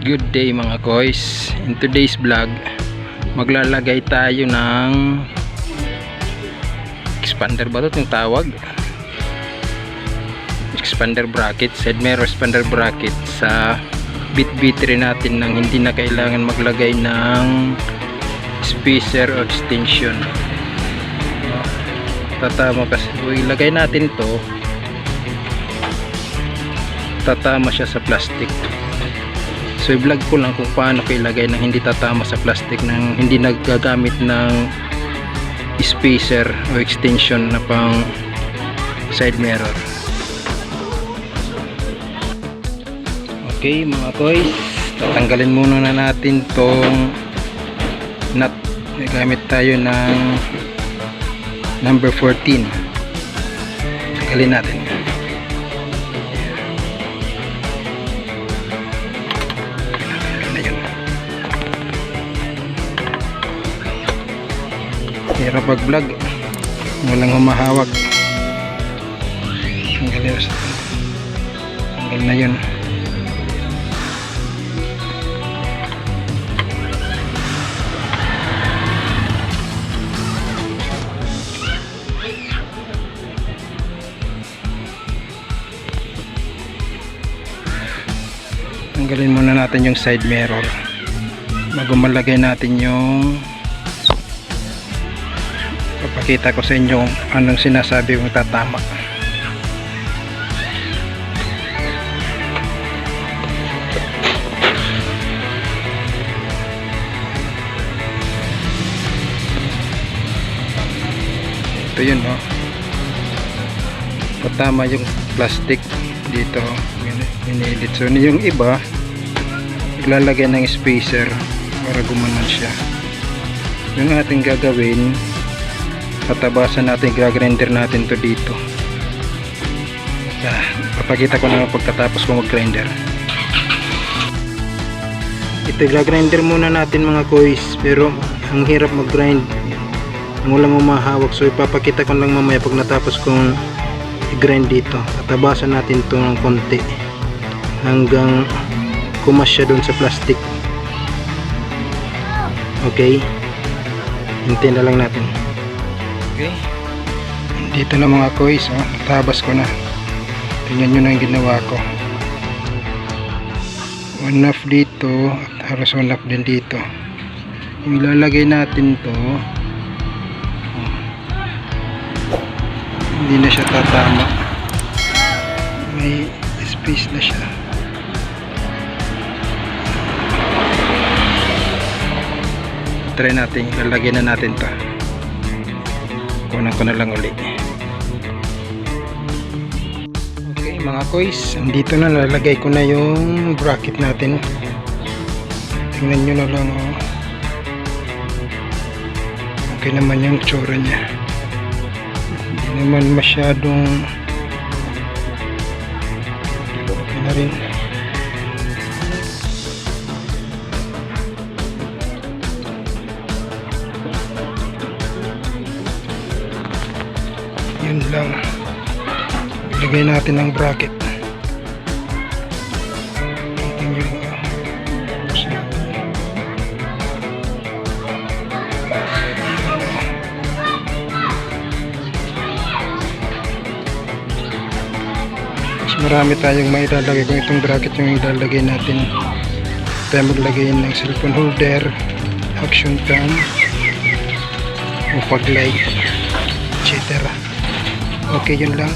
Good day mga koys. In today's vlog Maglalagay tayo ng Expander ba ito yung tawag? Expander bracket. Side mirror expander bracket Sa bit-bitry natin Nang hindi na kailangan maglagay ng Spacer o extension. Tatama kasi ilagay natin to. Tatama siya sa plastic So i-vlog ko lang kung paano ko ilagay na hindi tatama sa plastic nang hindi nagagamit ng spacer o extension na pang side mirror. Okay mga toys, tatanggalin muna na natin tong nut. Gamit tayo ng number 14. Tanggalin natin. Hirap pag vlog walang humahawak. Tanggalin sa tanggal na yun. Tanggalin muna natin yung side mirror. Bago malagay natin yung papakita ko sa inyo anong sinasabi kong tatama. Ito yun no? Patama yung plastic dito. Inilit so yung iba iglalagay ng spacer para gumanon siya. Yung ating gagawin tatabasan natin gagrinder natin to dito. Ah, papakita ko na pagkatapos ko mag grinder ito gagrinder muna natin mga kois pero ang hirap mag grind ang walang umahawak. So ipapakita ko lang mamaya pag natapos kong i-grind dito. Tatabasan natin to ng konti. Hanggang kumas siya sa plastic. Okay? Hintayin na lang natin okay dito na mga kois oh. natabas ko na. Tingnan nyo na yung ginawa ko. One half dito at halos one half din dito. Yung ilalagay natin to oh, hindi na siya tatama. May space na siya. Try natin lalagyan na natin to kunan ko na lang uli. Okay mga kois dito na lalagay ko na yung bracket natin. Tingnan nyo na lang oh. okay naman yung tsura nya hindi naman masyadong okay na rin yun lang. Ilagay natin ng bracket. Marami tayong mailalagay kung itong bracket yung ilalagay natin tayo maglagay ng cellphone holder action cam o pag light etc okay yun lang